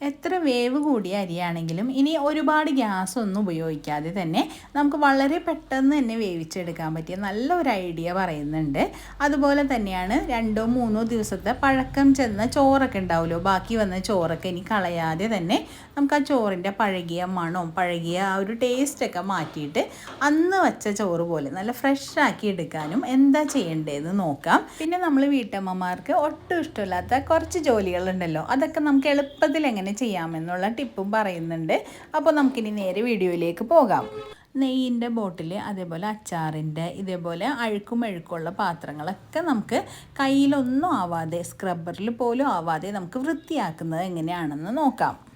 എത്ര വേവ് കൂടിയ അരിയാണെങ്കിലും ഇനി ഒരുപാട് ഗ്യാസ് ഒന്നും ഉപയോഗിക്കാതെ തന്നെ നമുക്ക് വളരെ പെട്ടെന്ന് തന്നെ വേവിച്ചെടുക്കാൻ പറ്റിയ നല്ല ഒരു ഐഡിയ പറയുന്നുണ്ട്. അതുപോലെ തന്നെയാണ് രണ്ടോ മൂന്നോ ദിവസത്തെ പഴക്കം ചെന്ന ചോറൊക്കെ ഉണ്ടാവുമല്ലോ. ബാക്കി വന്ന ചോറൊക്കെ ഇനി കളയാതെ തന്നെ നമുക്ക് ആ ചോറിന്റെ പഴകിയ മണവും പഴകിയ ആ ഒരു ടേസ്റ്റൊക്കെ മാറ്റിയിട്ട് അന്ന് വച്ച ചോറ് പോലെ നല്ല ഫ്രഷ് ആക്കി എടുക്കാനും എന്താ ചെയ്യേണ്ടതെന്ന് നോക്കാം. പിന്നെ നമ്മൾ വീട്ടമ്മമാർക്ക് ഒട്ടും ഇഷ്ടമില്ലാത്ത കുറച്ച് ജോലികളുണ്ടല്ലോ. അതൊക്കെ നമുക്ക് എളുപ്പത്തിൽ എങ്ങനെ ചെയ്യാമെന്നുള്ള ടിപ്പും പറയുന്നുണ്ട്. അപ്പോൾ നമുക്കിനി നേരെ വീഡിയോയിലേക്ക് പോകാം. നെയ്യിന്റെ ബോട്ടിൽ അതേപോലെ അച്ചാറിന്റെ ഇതേപോലെ അഴുക്കും അഴുക്കുള്ള പാത്രങ്ങളൊക്കെ നമുക്ക് കയ്യിലൊന്നും ആവാതെ സ്ക്രബ്ബറിൽ പോലും ആവാതെ നമുക്ക് വൃത്തിയാക്കുന്നത് എങ്ങനെയാണെന്ന് നോക്കാം.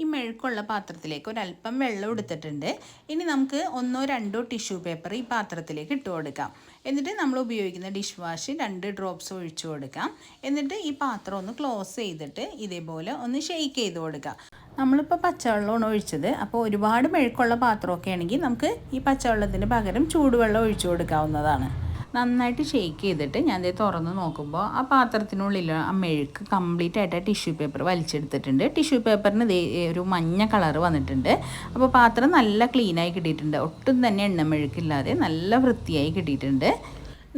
ഈ മെഴുക്കുള്ള പാത്രത്തിലേക്ക് ഒരല്പം വെള്ളം എടുത്തിട്ടുണ്ട്. ഇനി നമുക്ക് ഒന്നോ രണ്ടോ ടിഷ്യൂ പേപ്പർ ഈ പാത്രത്തിലേക്ക് ഇട്ട് കൊടുക്കാം. എന്നിട്ട് നമ്മൾ ഉപയോഗിക്കുന്ന ഡിഷ് വാഷ് രണ്ട് ഡ്രോപ്സ് ഒഴിച്ചു കൊടുക്കാം. എന്നിട്ട് ഈ പാത്രം ഒന്ന് ക്ലോസ് ചെയ്തിട്ട് ഇതേപോലെ ഒന്ന് ഷെയ്ക്ക് ചെയ്ത് കൊടുക്കാം. നമ്മളിപ്പോൾ പച്ചവെള്ളമാണ് ഒഴിച്ചത്. അപ്പോൾ ഒരുപാട് മെഴുക്കുള്ള പാത്രമൊക്കെ ആണെങ്കിൽ നമുക്ക് ഈ പച്ചവെള്ളത്തിന് പകരം ചൂടുവെള്ളം ഒഴിച്ചു കൊടുക്കാവുന്നതാണ്. നന്നായിട്ട് ഷേക്ക് ചെയ്തിട്ട് ഞാൻ ഇത് തുറന്ന് നോക്കുമ്പോൾ ആ പാത്രത്തിനുള്ളിൽ ആ മെഴുക്ക് കംപ്ലീറ്റ് ആയിട്ട് ടിഷ്യൂ പേപ്പർ വലിച്ചെടുത്തിട്ടുണ്ട്. ടിഷ്യൂ പേപ്പറിന് ഒരു മഞ്ഞ കളർ വന്നിട്ടുണ്ട്. അപ്പോൾ പാത്രം നല്ല ക്ലീനായി കിട്ടിയിട്ടുണ്ട്. ഒട്ടും തന്നെ എണ്ണ മെഴുക്കില്ലാതെ നല്ല വൃത്തിയായി കിട്ടിയിട്ടുണ്ട്.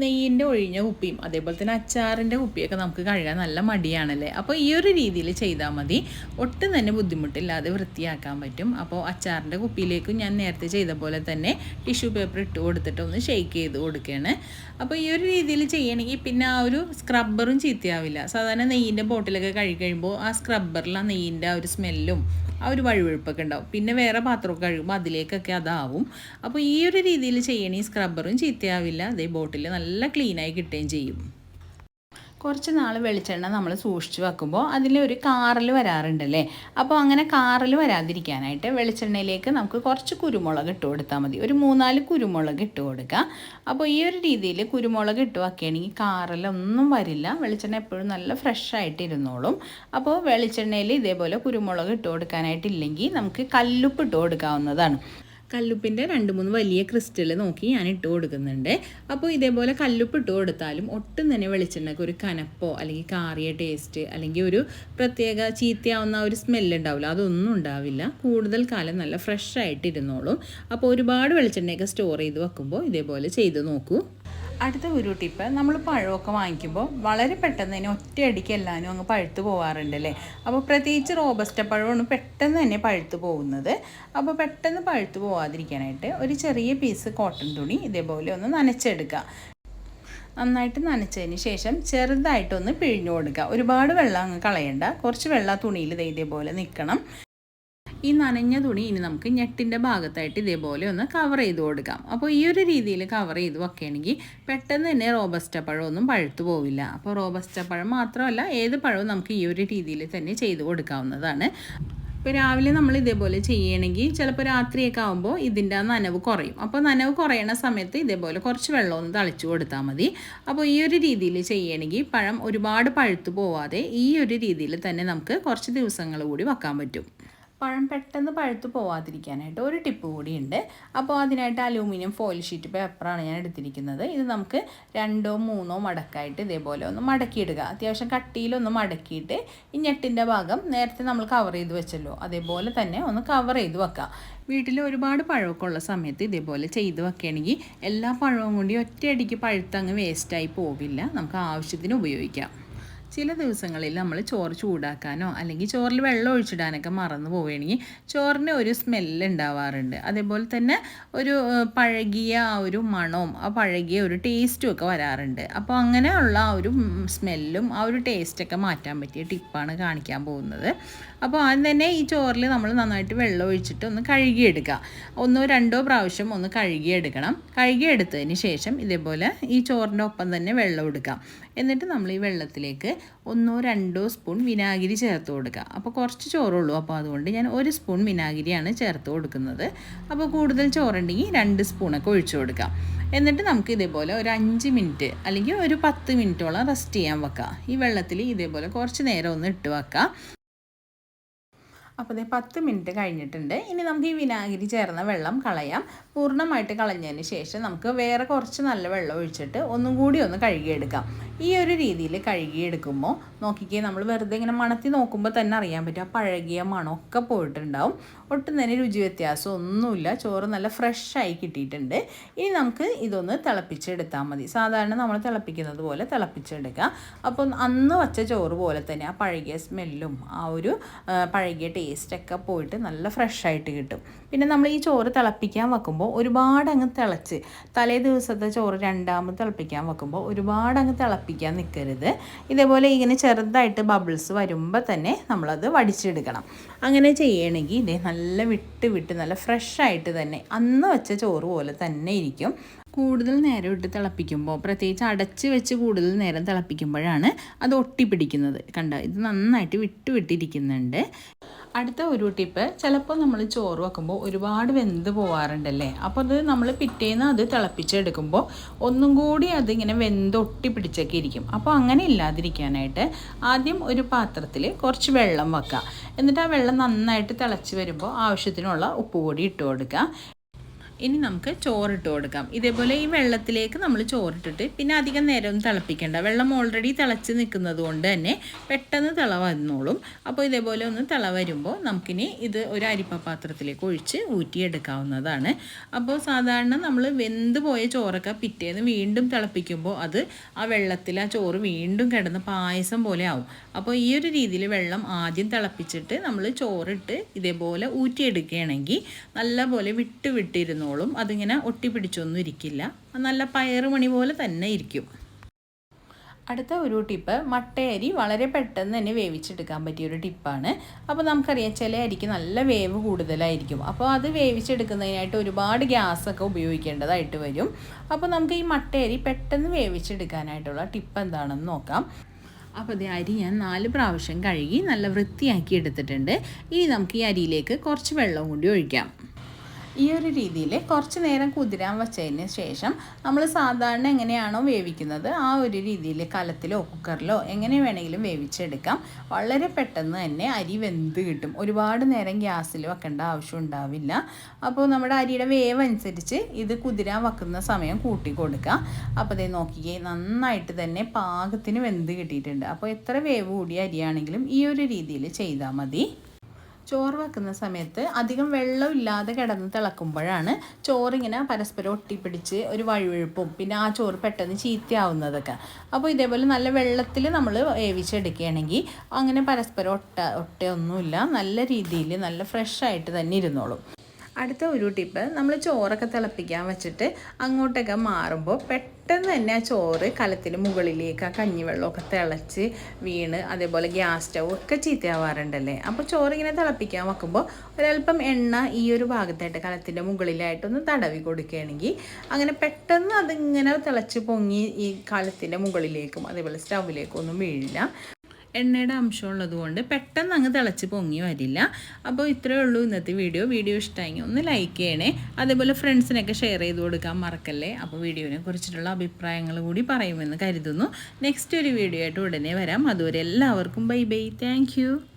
നെയ്യിന്റെ ഒഴിഞ്ഞ കുപ്പിയും അതേപോലെ തന്നെ അച്ചാറിന്റെ കുപ്പിയൊക്കെ നമുക്ക് കഴുകാൻ നല്ല മടിയാണല്ലേ? അപ്പോൾ ഈ ഒരു രീതിയിൽ ചെയ്താൽ മതി. ഒട്ടും തന്നെ ബുദ്ധിമുട്ടില്ലാതെ വൃത്തിയാക്കാൻ പറ്റും. അപ്പോൾ അച്ചാറിന്റെ കുപ്പിയിലേക്കും ഞാൻ നേരത്തെ ചെയ്ത പോലെ തന്നെ ടിഷ്യൂ പേപ്പർ ഇട്ട് കൊടുത്തിട്ട് ഒന്ന് ഷെയ്ക്ക് ചെയ്ത് കൊടുക്കുകയാണ്. അപ്പോൾ ഈ ഒരു രീതിയിൽ ചെയ്യണമെങ്കിൽ പിന്നെ ആ ഒരു സ്ക്രബ്ബറും ചീത്തയാവില്ല. സാധാരണ നെയ്യിന്റെ ബോട്ടിലൊക്കെ കഴുകി കഴിയുമ്പോൾ ആ സ്ക്രബ്ബറിൽ ആ നെയ്യിന്റെ ആ ഒരു സ്മെല്ലും ആ ഒരു വഴുവഴുപ്പൊക്കെ ഉണ്ടാവും. പിന്നെ വേറെ പാത്രമൊക്കെ കഴുകുമ്പോൾ അതിലേക്കൊക്കെ അതാവും. അപ്പോൾ ഈ ഒരു രീതിയിൽ ചെയ്യണേ സ്ക്രബ്ബറും ചീത്തയാവില്ല. അതേ ബോട്ടിൽ നല്ല ക്ലീനായി കിട്ടുകയും ചെയ്യും. കുറച്ച് നാൾ വെളിച്ചെണ്ണ നമ്മൾ സൂക്ഷിച്ച് വെക്കുമ്പോൾ അതിൽ ഒരു കാറിൽ വരാറുണ്ടല്ലേ? അപ്പോൾ അങ്ങനെ കാറിൽ വരാതിരിക്കാനായിട്ട് വെളിച്ചെണ്ണയിലേക്ക് നമുക്ക് കുറച്ച് കുരുമുളക് ഇട്ട് കൊടുത്താൽ മതി. ഒരു മൂന്നാൽ കുരുമുളക് ഇട്ട് കൊടുക്കുക അപ്പോൾ ഈ ഒരു രീതിയിൽ കുരുമുളക് ഇട്ട് വെക്കുകയാണെങ്കിൽ കാറിലൊന്നും വരില്ല. വെളിച്ചെണ്ണ എപ്പോഴും നല്ല ഫ്രഷ് ആയിട്ട് ഇരുന്നോളും. അപ്പോൾ വെളിച്ചെണ്ണയിൽ ഇതേപോലെ കുരുമുളക് ഇട്ട് കൊടുക്കാനായിട്ടില്ലെങ്കിൽ നമുക്ക് കല്ലുപ്പ് ഇട്ട് കൊടുക്കാവുന്നതാണ്. കല്ലുപ്പിന്റെ രണ്ട് മൂന്ന് വലിയ ക്രിസ്റ്റൽ നോക്കി ഞാൻ ഇട്ട് കൊടുക്കുന്നുണ്ട്. അപ്പോൾ ഇതേപോലെ കല്ലുപ്പ് ഇട്ട് കൊടുത്താലും ഒട്ടും തന്നെ വെളിച്ചെണ്ണയ്ക്ക് ഒരു കനപ്പോ അല്ലെങ്കിൽ കാറിയ ടേസ്റ്റ് അല്ലെങ്കിൽ ഒരു പ്രത്യേക ചീത്തയാവുന്ന ഒരു സ്മെല്ല് ഉണ്ടാവില്ല. അതൊന്നും ഉണ്ടാവില്ല. കൂടുതൽ കാലം നല്ല ഫ്രഷ് ആയിട്ട് ഇരുന്നോളും. അപ്പോൾ ഒരുപാട് വെളിച്ചെണ്ണയൊക്കെ സ്റ്റോർ ചെയ്ത് വെക്കുമ്പോൾ ഇതേപോലെ ചെയ്ത് നോക്കൂ. അടുത്ത ഒരു ടിപ്പ് നമ്മൾ പഴമൊക്കെ വാങ്ങിക്കുമ്പോൾ വളരെ പെട്ടെന്ന് തന്നെ ഒറ്റയടിക്ക് എല്ലാവരും അങ്ങ് പഴുത്ത് പോകാറുണ്ടല്ലേ അപ്പോൾ പ്രത്യേകിച്ച് റോബസ്റ്റ പഴമാണ് പെട്ടെന്ന് തന്നെ പഴുത്തു പോകുന്നത്. അപ്പോൾ പെട്ടെന്ന് പഴുത്തു പോകാതിരിക്കാനായിട്ട് ഒരു ചെറിയ പീസ് കോട്ടൺ തുണി ഇതേപോലെ ഒന്ന് നനച്ചെടുക്കുക. നന്നായിട്ട് നനച്ചതിന് ശേഷം ചെറുതായിട്ടൊന്ന് പിഴിഞ്ഞു കൊടുക്കുക. ഒരുപാട് വെള്ളം അങ്ങ് കളയണ്ട. കുറച്ച് വെള്ളം തുണിയിൽ ഇതേപോലെ നിൽക്കണം. ഈ നനഞ്ഞ തുണി ഇനി നമുക്ക് ഞെട്ടിന്റെ ഭാഗത്തായിട്ട് ഇതേപോലെ ഒന്ന് കവർ ചെയ്ത് കൊടുക്കാം. അപ്പോൾ ഈ ഒരു രീതിയിൽ കവർ ചെയ്ത് വെക്കുകയാണെങ്കിൽ പെട്ടെന്ന് തന്നെ റോബസ്റ്റ പഴമൊന്നും പഴുത്തു പോവില്ല. അപ്പോൾ റോബസ്റ്റ പഴം മാത്രമല്ല ഏത് പഴവും നമുക്ക് ഈ ഒരു രീതിയിൽ തന്നെ ചെയ്ത് കൊടുക്കാവുന്നതാണ്. ഇപ്പോൾ രാവിലെ നമ്മൾ ഇതേപോലെ ചെയ്യണമെങ്കിൽ ചിലപ്പോൾ രാത്രിയൊക്കെ ആകുമ്പോൾ ഇതിന്റെ നനവ് കുറയും. അപ്പോൾ നനവ് കുറയണ സമയത്ത് ഇതേപോലെ കുറച്ച് വെള്ളം ഒന്ന് തളിച്ചു കൊടുത്താൽ മതി. അപ്പോൾ ഈ ഒരു രീതിയിൽ ചെയ്യണമെങ്കിൽ പഴം ഒരുപാട് പഴുത്തു പോവാതെ ഈ ഒരു രീതിയിൽ തന്നെ നമുക്ക് കുറച്ച് ദിവസങ്ങൾ കൂടി വെക്കാൻ പറ്റും. പഴം പെട്ടെന്ന് പഴുത്ത് പോവാതിരിക്കാനായിട്ട് ഒരു ടിപ്പ് കൂടിയുണ്ട്. അപ്പോൾ അതിനായിട്ട് അലൂമിനിയം ഫോയിൽ ഷീറ്റ് പേപ്പറാണ് ഞാൻ എടുത്തിരിക്കുന്നത്. ഇത് നമുക്ക് രണ്ടോ മൂന്നോ മടക്കായിട്ട് ഇതേപോലെ ഒന്ന് മടക്കിയിടുക. അത്യാവശ്യം കട്ടിയിലൊന്ന് മടക്കിയിട്ട് ഈ ഞെട്ടിന്റെ ഭാഗം നേരത്തെ നമ്മൾ കവർ ചെയ്ത് വെച്ചല്ലോ. അതേപോലെ തന്നെ ഒന്ന് കവർ ചെയ്ത് വെക്കാം. വീട്ടിൽ ഒരുപാട് പഴമൊക്കെ ഉള്ള സമയത്ത് ഇതേപോലെ ചെയ്ത് വെക്കുകയാണെങ്കിൽ എല്ലാ പഴവും കൂടി ഒറ്റയടിക്ക് പഴുത്തങ്ങ് വേസ്റ്റായി പോവില്ല. നമുക്ക് ആവശ്യത്തിന് ഉപയോഗിക്കാം. ചില ദിവസങ്ങളിൽ നമ്മൾ ചോറ് ചൂടാക്കാനോ അല്ലെങ്കിൽ ചോറിൽ വെള്ളം ഒഴിച്ചിടാനൊക്കെ മറന്നു പോവുകയാണെങ്കിൽ ചോറിന് ഒരു സ്മെല്ല് ഉണ്ടാവാറുണ്ട്. അതേപോലെ തന്നെ ഒരു പഴകിയ ആ ഒരു മണവും ആ പഴകിയ ഒരു ടേസ്റ്റും ഒക്കെ വരാറുണ്ട്. അപ്പോൾ അങ്ങനെയുള്ള ആ ഒരു സ്മെല്ലും ആ ഒരു ടേസ്റ്റൊക്കെ മാറ്റാൻ പറ്റിയ ടിപ്പാണ് കാണിക്കാൻ പോകുന്നത്. അപ്പോൾ ആദ്യം തന്നെ ഈ ചോറിൽ നമ്മൾ നന്നായിട്ട് വെള്ളം ഒഴിച്ചിട്ട് ഒന്ന് കഴുകിയെടുക്കുക. ഒന്നോ രണ്ടോ പ്രാവശ്യം ഒന്ന് കഴുകിയെടുക്കണം. കഴുകിയെടുത്തതിന് ശേഷം ഇതേപോലെ ഈ ചോറിന്റെ ഒപ്പം തന്നെ വെള്ളം എടുക്കാം എന്നിട്ട് നമ്മൾ ഈ വെള്ളത്തിലേക്ക് ഒന്നോ രണ്ടോ സ്പൂൺ വിനാഗിരി ചേർത്ത് കൊടുക്കുക. അപ്പോൾ കുറച്ച് ചോറുള്ളൂ. അപ്പോൾ അതുകൊണ്ട് ഞാൻ ഒരു സ്പൂൺ വിനാഗിരിയാണ് ചേർത്ത് കൊടുക്കുന്നത്. അപ്പോൾ കൂടുതൽ ചോറുണ്ടെങ്കിൽ രണ്ട് സ്പൂണൊക്കെ ഒഴിച്ചു കൊടുക്കാം എന്നിട്ട് നമുക്ക് ഇതേപോലെ ഒരു അഞ്ച് മിനിറ്റ് അല്ലെങ്കിൽ ഒരു പത്ത് മിനിറ്റോളം റെസ്റ്റ് ചെയ്യാൻ വെക്കാം ഈ വെള്ളത്തിൽ ഇതേപോലെ കുറച്ച് നേരം ഒന്ന് ഇട്ട് വെക്കാം അപ്പോൾ ഇത് പത്ത് മിനിറ്റ് കഴിഞ്ഞിട്ടുണ്ട്. ഇനി നമുക്ക് ഈ വിനാഗിരി ചേർന്ന വെള്ളം കളയാം. പൂർണമായിട്ട് കളഞ്ഞതിന് ശേഷം നമുക്ക് വേറെ കുറച്ച് നല്ല വെള്ളം ഒഴിച്ചിട്ട് ഒന്നും കൂടി ഒന്ന് കഴുകിയെടുക്കാം. ഈ ഒരു രീതിയിൽ കഴുകിയെടുക്കുമ്പോൾ നോക്കിക്കേ നമ്മൾ വെറുതെ ഇങ്ങനെ മണത്തി നോക്കുമ്പോൾ തന്നെ അറിയാൻ പറ്റും. ആ പഴകിയ മണമൊക്കെ പോയിട്ടുണ്ടാവും. ഒട്ടും തന്നെ രുചി വ്യത്യാസം ഒന്നുമില്ല. ചോറ് നല്ല ഫ്രഷായി കിട്ടിയിട്ടുണ്ട്. ഇനി നമുക്ക് ഇതൊന്ന് തിളപ്പിച്ചെടുത്താൽ മതി. സാധാരണ നമ്മൾ തിളപ്പിക്കുന്നത് പോലെ തിളപ്പിച്ചെടുക്കുക അപ്പം അന്ന് വച്ച ചോറ് പോലെ തന്നെ ആ പഴകിയ സ്മെല്ലും ആ ഒരു പഴകിയ ടേസ്റ്റൊക്കെ പോയിട്ട് നല്ല ഫ്രഷായിട്ട് കിട്ടും. പിന്നെ നമ്മൾ ഈ ചോറ് തിളപ്പിക്കാൻ വെക്കുമ്പോൾ ഒരുപാട് അങ്ങ് തിളച്ച് തലേ ദിവസത്തെ ചോറ് രണ്ടാമത് തിളപ്പിക്കാൻ വെക്കുമ്പോൾ ഒരുപാട് അങ്ങ് തിളപ്പിക്കാൻ നിൽക്കരുത് ഇതേപോലെ ഇങ്ങനെ ചെറുതായിട്ട് ബബിൾസ് വരുമ്പോൾ തന്നെ നമ്മളത് വടിച്ചെടുക്കണം. അങ്ങനെ ചെയ്യണമെങ്കിൽ ഇതേ നല്ല വിട്ട് വിട്ട് നല്ല ഫ്രഷായിട്ട് തന്നെ അന്ന് വെച്ച ചോറ് പോലെ തന്നെ ഇരിക്കും. കൂടുതൽ നേരം ഇട്ട് തിളപ്പിക്കുമ്പോൾ പ്രത്യേകിച്ച് അടച്ച് വെച്ച് കൂടുതൽ നേരം തിളപ്പിക്കുമ്പോഴാണ് അത് ഒട്ടിപ്പിടിക്കുന്നത്. കണ്ട? ഇത് നന്നായിട്ട് വിട്ട് വിട്ടിരിക്കുന്നുണ്ട്. അടുത്ത ഒരു ടിപ്പ് ചിലപ്പോൾ നമ്മൾ ചോറ് വെക്കുമ്പോൾ ഒരുപാട് വെന്ത് പോവാറുണ്ടല്ലേ? അപ്പോൾ അത് നമ്മൾ പിറ്റേന്ന് അത് തിളപ്പിച്ചെടുക്കുമ്പോൾ ഒന്നും കൂടി അതിങ്ങനെ വെന്തൊട്ടി പിടിച്ചൊക്കെ ഇരിക്കും. അപ്പോൾ അങ്ങനെ ഇല്ലാതിരിക്കാനായിട്ട് ആദ്യം ഒരു പാത്രത്തിൽ കുറച്ച് വെള്ളം വെക്കുക എന്നിട്ട് ആ വെള്ളം നന്നായിട്ട് തിളച്ച് വരുമ്പോൾ ആവശ്യത്തിനുള്ള ഉപ്പ് കൂടി ഇട്ട് കൊടുക്കുക ഇനി നമുക്ക് ചോറിട്ട് കൊടുക്കാം. ഇതേപോലെ ഈ വെള്ളത്തിലേക്ക് നമ്മൾ ചോറിട്ടിട്ട് പിന്നെ അധികം നേരം തിളപ്പിക്കേണ്ട. വെള്ളം ഓൾറെഡി തിളച്ച് നിൽക്കുന്നത് കൊണ്ട് തന്നെ പെട്ടെന്ന് തിള വന്നോളും. അപ്പോൾ ഇതേപോലെ ഒന്ന് തിള വരുമ്പോൾ നമുക്കിനി ഇത് ഒരു അരിപ്പ പാത്രത്തിലേക്ക് ഒഴിച്ച് ഊറ്റിയെടുക്കാവുന്നതാണ്. അപ്പോൾ സാധാരണ നമ്മൾ വെന്ത് പോയ ചോറൊക്കെ പിറ്റേന്ന് വീണ്ടും തിളപ്പിക്കുമ്പോൾ അത് ആ വെള്ളത്തിൽ ആ ചോറ് വീണ്ടും കിടന്ന് പായസം പോലെ ആവും. അപ്പോൾ ഈ ഒരു രീതിയിൽ വെള്ളം ആദ്യം തിളപ്പിച്ചിട്ട് നമ്മൾ ചോറിട്ട് ഇതേപോലെ ഊറ്റിയെടുക്കുകയാണെങ്കിൽ നല്ലപോലെ വിട്ട് വിട്ടിരുന്നു ഇരുന്നോളും അതിങ്ങനെ ഒട്ടിപ്പിടിച്ചൊന്നും ഇരിക്കില്ല. നല്ല പയറുമണി പോലെ തന്നെ ഇരിക്കും. അടുത്ത ഒരു ടിപ്പ് മട്ടയരി വളരെ പെട്ടെന്ന് തന്നെ വേവിച്ചെടുക്കാൻ പറ്റിയ ഒരു ടിപ്പാണ്. അപ്പോൾ നമുക്കറിയാം ചില അരിക്ക് നല്ല വേവ് കൂടുതലായിരിക്കും. അപ്പോൾ അത് വേവിച്ചെടുക്കുന്നതിനായിട്ട് ഒരുപാട് ഗ്യാസൊക്കെ ഉപയോഗിക്കേണ്ടതായിട്ട് വരും. അപ്പോൾ നമുക്ക് ഈ മട്ടയരി പെട്ടെന്ന് വേവിച്ചെടുക്കാനായിട്ടുള്ള ടിപ്പ് എന്താണെന്ന് നോക്കാം. അപ്പോൾ ഈ അരി ഞാൻ നാല് പ്രാവശ്യം കഴുകി നല്ല വൃത്തിയാക്കി എടുത്തിട്ടുണ്ട്. ഇനി നമുക്ക് ഈ അരിയിലേക്ക് കുറച്ച് വെള്ളം കൂടി ഒഴിക്കാം. ഈ ഒരു രീതിയിൽ കുറച്ച് നേരം കുതിരാൻ വെച്ചതിന് ശേഷം നമ്മൾ സാധാരണ എങ്ങനെയാണോ വേവിക്കുന്നത് ആ ഒരു രീതിയിൽ കലത്തിലോ കുക്കറിലോ എങ്ങനെ വേണമെങ്കിലും വേവിച്ചെടുക്കാം. വളരെ പെട്ടെന്ന് തന്നെ അരി വെന്ത് കിട്ടും. ഒരുപാട് നേരം ഗ്യാസിൽ വെക്കേണ്ട ആവശ്യം ഉണ്ടാവില്ല. അപ്പോൾ നമ്മുടെ അരിയുടെ വേവ് അനുസരിച്ച് ഇത് കുതിരാൻ വെക്കുന്ന സമയം കൂട്ടി കൊടുക്കുക അപ്പോൾ അതേ നോക്കിക്കേ നന്നായിട്ട് തന്നെ പാകത്തിന് വെന്ത് കിട്ടിയിട്ടുണ്ട്. അപ്പോൾ എത്ര വേവ് കൂടിയ അരിയാണെങ്കിലും ഈ ഒരു രീതിയിൽ ചെയ്താൽ മതി. ചോറ് വെക്കുന്ന സമയത്ത് അധികം വെള്ളം ഇല്ലാതെ കിടന്ന് തിളക്കുമ്പോഴാണ് ചോറിങ്ങനെ പരസ്പരം ഒട്ടിപ്പിടിച്ച് ഒരു വഴുവഴുപ്പും പിന്നെ ആ ചോറ് പെട്ടെന്ന് ചീത്തയാവുന്നതൊക്കെ. അപ്പോൾ ഇതേപോലെ നല്ല വെള്ളത്തിൽ നമ്മൾ വേവിച്ചെടുക്കുകയാണെങ്കിൽ അങ്ങനെ പരസ്പരം ഒട്ട ഒട്ടയൊന്നുമില്ല. നല്ല രീതിയിൽ നല്ല ഫ്രഷ് ആയിട്ട് തന്നെ ഇരുന്നോളും. അടുത്ത ഒരു ടിപ്പ് നമ്മൾ ചോറൊക്കെ തിളപ്പിക്കാൻ വെച്ചിട്ട് അങ്ങോട്ടൊക്കെ മാറുമ്പോൾ പെട്ടെന്ന് തന്നെ ആ ചോറ് കലത്തിന് മുകളിലേക്ക് ആ കഞ്ഞിവെള്ളമൊക്കെ തിളച്ച് വീണ് അതേപോലെ ഗ്യാസ് സ്റ്റൗ ഒക്കെ ചീത്തയാവാറുണ്ടല്ലേ? അപ്പോൾ ചോറിങ്ങനെ തിളപ്പിക്കാൻ വെക്കുമ്പോൾ ഒരല്പം എണ്ണ ഈ ഒരു ഭാഗത്തായിട്ട് കലത്തിന്റെ മുകളിലായിട്ടൊന്ന് തടവി കൊടുക്കുകയാണെങ്കിൽ അങ്ങനെ പെട്ടെന്ന് അതിങ്ങനെ തിളച്ച് പൊങ്ങി ഈ കലത്തിന്റെ മുകളിലേക്കും അതേപോലെ സ്റ്റൗവിലേക്കും ഒന്നും വീഴില്ല. എണ്ണയുടെ അംശമുള്ളത് കൊണ്ട് പെട്ടെന്ന് അങ്ങ് തിളച്ച് പൊങ്ങി വരില്ല. അപ്പോൾ ഇത്രയേ ഉള്ളൂ ഇന്നത്തെ വീഡിയോ. വീഡിയോ ഇഷ്ടമായി ഒന്ന് ലൈക്ക് ചെയ്യണേ. അതേപോലെ ഫ്രണ്ട്സിനൊക്കെ ഷെയർ ചെയ്ത് കൊടുക്കാൻ മറക്കല്ലേ? അപ്പോൾ വീഡിയോനെ കുറിച്ചിട്ടുള്ള അഭിപ്രായങ്ങൾ കൂടി പറയുമെന്ന് കരുതുന്നു. നെക്സ്റ്റ് ഒരു വീഡിയോ ആയിട്ട് ഉടനെ വരാം. അതുവരെ എല്ലാവർക്കും ബൈ ബൈ താങ്ക്